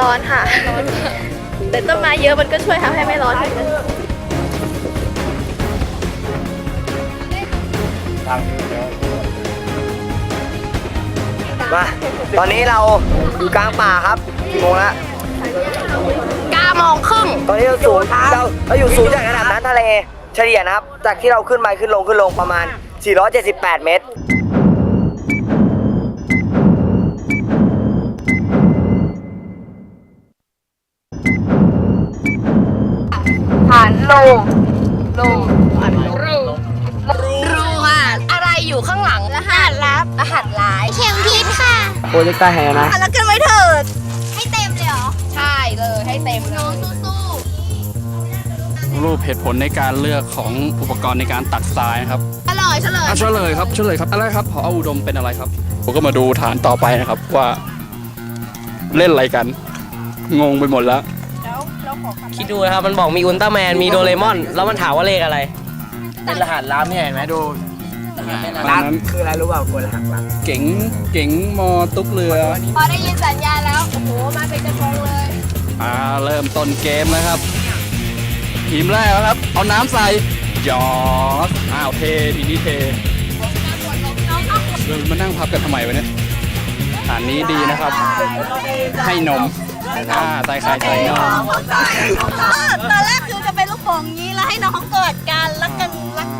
ร้อนค่ะ แต่ต้นไม้เยอะมันก็ช่วยทำให้ไม่ร้อนเหมือนกันมาตอนนี้เราอยู่กลางป่าครับกี่โมงแล้วเก้าโมงครึ่งตอนนี้เราสูงเราเราอยู่สูงจากระดับน้ำทะเลเฉลี่ยนะครับ จากที่เราขึ้นไปขึ้นลงขึ้นลงประมาณ 478 เมตรานโลโลรูรูค่ะ อะไรอยู่ข้างหลังรหัสลับรหัสหลายเข็มทิศค่ะโปรเจกต์ใต้แห่นะแล้วกันไว้เถิด ให้เต็มเลยเหรอ ใช่เลยให้เต็มเลยสู้รูปเหตุผลในการเลือกของอุปกรณ์ในการตัดทรายนะครับเฉลยเฉลยอะเฉลยครับเฉลยครับอะไรครับพออุดมเป็นอะไรครับ ผมก็มาดูฐานต่อไปนะครับว่า เล่นอะไรกัน งงไปหมดแล้ว คิดดูนะครับมันบอกมีอุลตร้าแมนมีโดเรมอน แล้วมันถามว่าเลขอะไร เป็นรหัสลับเนี่ยเห็นไหมดูตอนนั้นคืออะไรรู้เปล่ากดรหัสลับเก๋งเก๋งมอตุ๊กเรือพอได้ยินสัญญาณแล้ว โอ้โห มาเป็นกระทงเลย อ่าเริ่มต้นเกมแล้วครับทีมแรกแล้วครับ เอาน้ำใส่หยอดอ้าวเททีนี้เทเดินมานั่งพับกันทำไมวะเนี่ยฐานนี้ดีนะครับ ให้นม อ่าใส่ไข่ใส่นมตอนแรกคือจะเป็นลูกโป่งงี้แล้วให้น้องกอดกันรักกันรักกันรัก